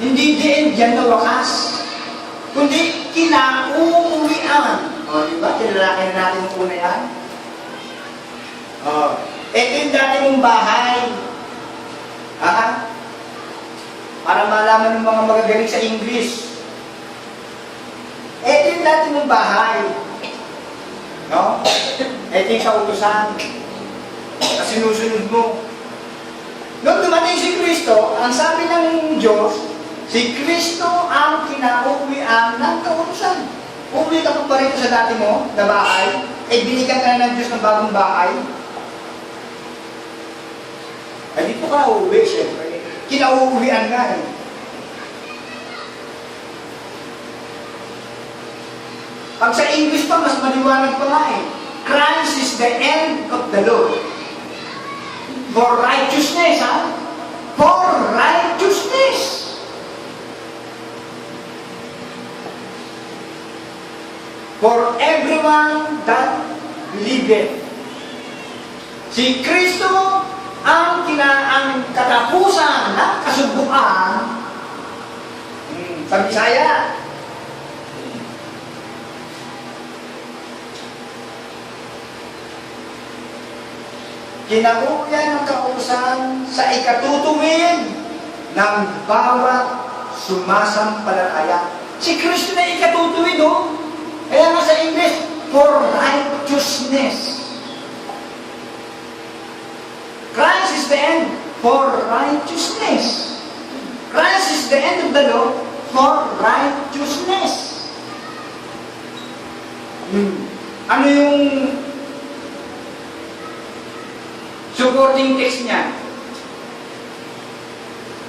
Hindi din yan na wakas. Kundi kinauuwian. O, di ba? Kinalaki na natin yung una yan. O, ito yung dati mong bahay. Ha? Para malaman ng mga magagaling sa English. Ito yung dati mong bahay. No? Ito yung kautusan. Na sinusunod mo. Nung dumating si Kristo, ang sabi ng Diyos, si Kristo ang kinauwian ng kautusan. Uuwi ka pa rito sa dati mo, na bahay, eh binigyan ka na ng Diyos ng bagong bahay. Ay, dito ka uuwi, syempre. Kinauuwian nga eh. Pag sa English pa, mas maliwanag pa nga eh. Christ is the end of the law. For righteousness, ha? For righteousness. For everyone that believeth. Si Kristo ang kina ang katapusan ng kasubukan hmm, sa Bisaya. Kinauyan ng kautusan sa ikatutuwid ng bawat sumasampalataya. Si Kristo na ikatutuwid, oh. Kaya nga sa English, for righteousness. Christ is the end for righteousness. Christ is the end of the law for righteousness. Hmm. Ano yung supporting text niya?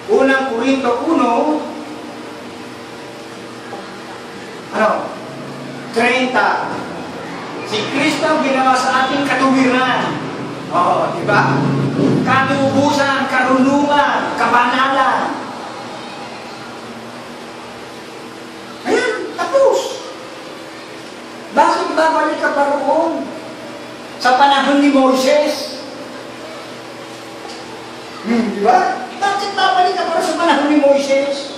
Unang Korinto 1, ano? 30. Si Kristo ang ginawa sa ating katuwiran. Oo, di ba? Katubusan, karunungan, kabanalan. Ayan, tapos. Bakit babalik ka pa roon? Sa panahon ni Moses. Hmm, di ba? Bakit babalik ka pa sa panahon ni Moses?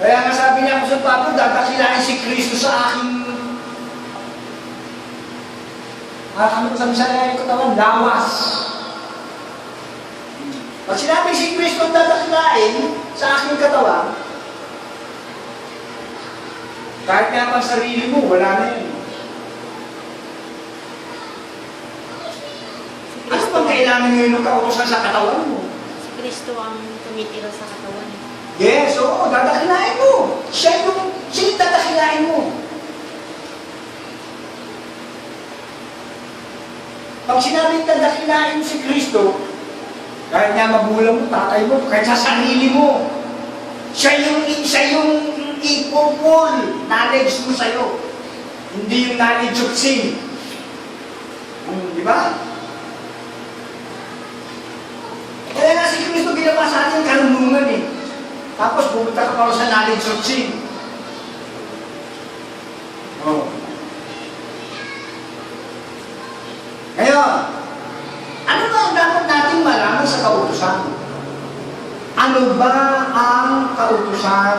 Kaya nga sabi niya sa Papa, dadakilain si Kristo sa aking Ah, ano sa misaya yung katawan? Lawas. Pag sinabi si Kristo ang dadakilain sa aking katawan, kahit nga pang sarili mo, wala na yun. Ano bang kailangan ngayon ng kautosan sa katawan mo? si Kristo ang tumitira sa katawan niya. Yes, oo, dadakilain mo. Siya yung, siya yung dadakilain mo. Pag sinabing dadakilain si Kristo, kahit nga magulang mo, tatay mo, kahit sa sarili mo, siya yung, siya yung ipupul knowledge mo sa'yo. Hindi yung knowledge of. Hmm, di ba? Kaya nga si Kristo ginawa sa atin karunungan eh. Tapos pumunta ka pa sa knowledge sin. Oh. Ngayon, ano ba ang dapat nating malaman sa kautusan? Ano ba ang kautusan?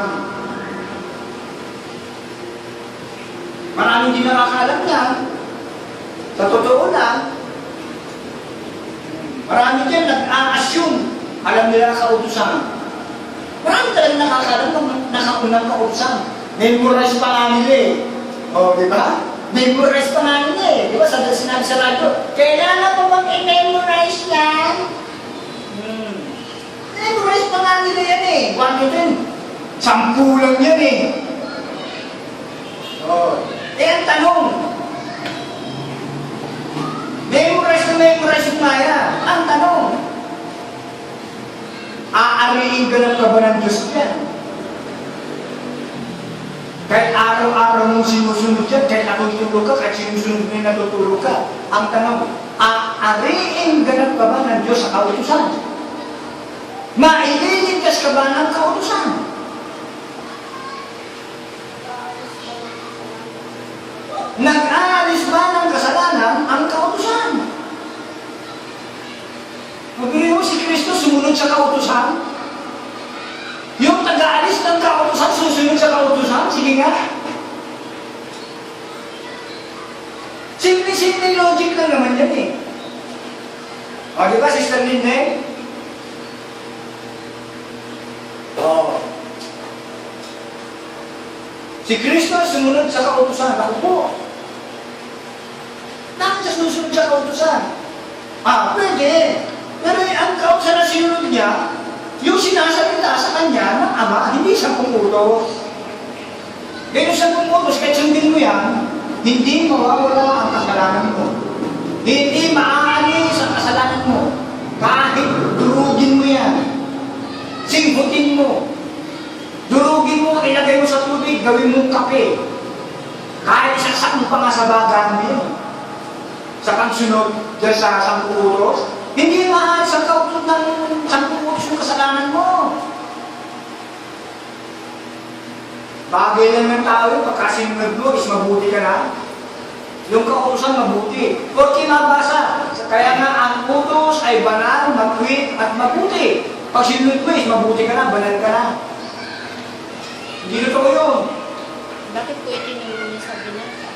Maraming di nakakalam yan. Sa totoo lang, marami dyan nag-a-assume alam nila ang kautusan. Marami talaga nakakalam ng nakaunang kautusan. Memorize pa nga nila eh. O, di ba? Memorize pa nga nila eh. Di ba? Sa sinabi sa radyo, kailangan mo bang i-memorize yan? Hmm. Memorize pa nga nila yan eh. To ten. Sampu lang yan eh. Oh. Eh, ang tanong, memorize na memorize yung Maya. Ang tanong, aariin ka ng ba ng Diyos yan? Kahit araw-araw mong sinusunod yan, kahit natutulog ka, kahit sinusunod mo yung natutulog ka. Ang tanong, aariin ganap ka ba ng Diyos sa kautusan? Maililigtas ka ba ng kautusan? Nag-aalis ba ng kasalanan ang kautusan? Mo si Kristo sumunod sa kautusan. Hindi nga. Simple-simple logic lang naman yan eh. O, di ba, Sister Lynn Oo. Si Kristo sumunod sa kautusan. Ako po. Bakit siya susunod sa kautusan? Ah, pwede. Pero ang kautusan na sinunod niya, yung sinasalita sa kanya ng ama, hindi siya pumutos. Ganyan siya pumutos, kahit sundin mo yan, hindi mawawala ang kasalanan mo. Hindi maaalis ang kasalanan mo. Kahit durugin mo yan. Singhutin mo. Durugin mo, ilagay mo sa tubig, gawin mong kape. Kahit isasak mo pa nga sa bagan mo yun. Sa pagsunod dyan sa sampung utos, hindi maaari sa kautot ng sampung utos yung kasalanan mo. Bagay lang ng tao yun, pagka sinunod mo, is mabuti ka na. Yung kautosan mabuti. Porque mabasa. Kaya nga ang utos ay banal, matwid, at mabuti. Pag sinunod mo is mabuti ka na, banal ka na. Hindi totoo yun. Bakit po itinuro niya sa binata?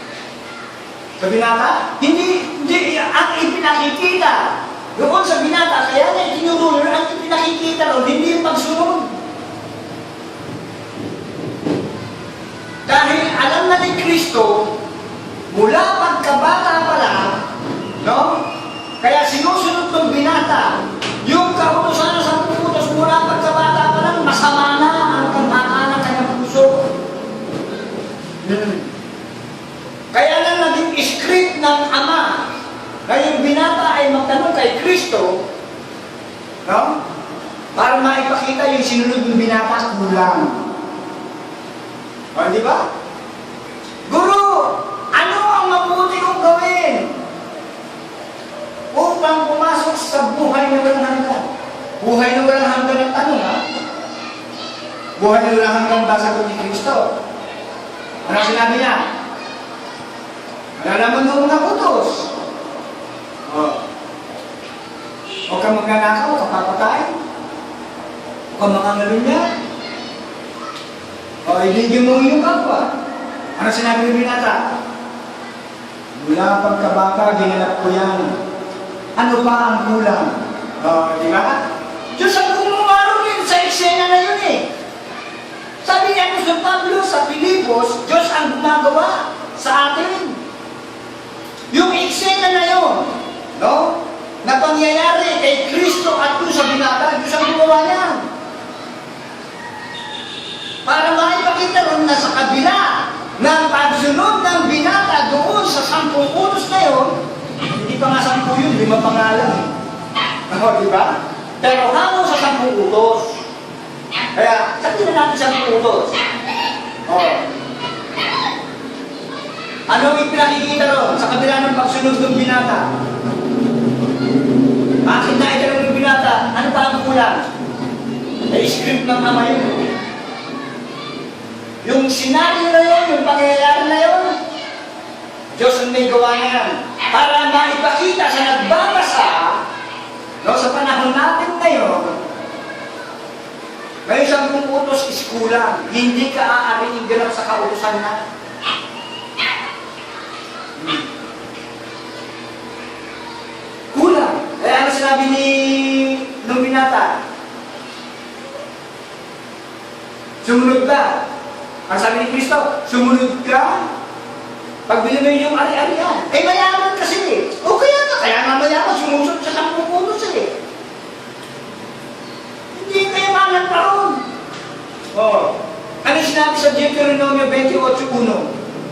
Sa binata, hindi, hindi, ang ipinakikita. Doon sa binata, kaya nga itinuro yun, ang ipinakikita ron, hindi yung pagsunod. Dahil alam na ni Kristo, mula pagkabata pa lang, no? Kaya sinusunod ng binata, yung kautosan sa putos mula pagkabata pa lang, masama na ang kamaan ng kanyang puso. Hmm. Kaya lang naging script ng Ama na yung binata ay magtanong kay Kristo, no? Para maipakita yung sinunod ng binata kulang. O, di ba? Guru, ano ang mabuti kong gawin upang pumasok sa buhay na walang hanggan? Buhay na walang hanggan ang tanong, ha? Buhay na walang hanggan ba sa ni Kristo? Ano sinabi niya? Nalaman mo mga utos. Oh. Huwag kang magnanakaw, kapapatay. Huwag kang mangangalunya. O, ibigin mo yung kapwa. Ano sinabi ng binata? Mula pagkabata, ginanap ko yan. Ano pa ang kulang? O, di ba? Diyos ang gumawa rin sa eksena na yun eh. Sabi niya sa Pablo sa Pilipos, Diyos ang gumagawa sa atin. Yung eksena na yun, no? Na pangyayari kay Kristo at doon sa binata, Diyos ang gumawa niyan. Para ron na sa kabila ng pagsunod ng binata doon sa sampung utos na yun, hindi pa nga sampu yun, lima pa nga lang. Ano, di ba? Pero hango sa sampung utos. Kaya, sabihin na natin sa utos. Oh. Ano ang ipinakikita ron sa kabila ng pagsunod ng binata? Bakit na ito ng binata? Ano pa ang kulang? Ay, script ng ama yun. Yung senaryo na yun, yung pangyayari na yun, Diyos ang may gawa niyan. Para maipakita sa nagbabasa, no, sa panahon natin ngayon, may isang pumutos is kulang. Hindi ka aaaring ganap sa kautusan na. Hmm. Kulang. Kaya ano sinabi ni nung binata? Sumunod ka. Ang sabi ni Kristo, sumunod ka. Pag binibay yung ari-arian. Eh, mayaman kasi eh. O kaya nga, kaya nga mayaman, sumusunod sa sampung punos eh. Hindi kayo malang taon. Oh. Ano sinabi sa Deuteronomio 28.1?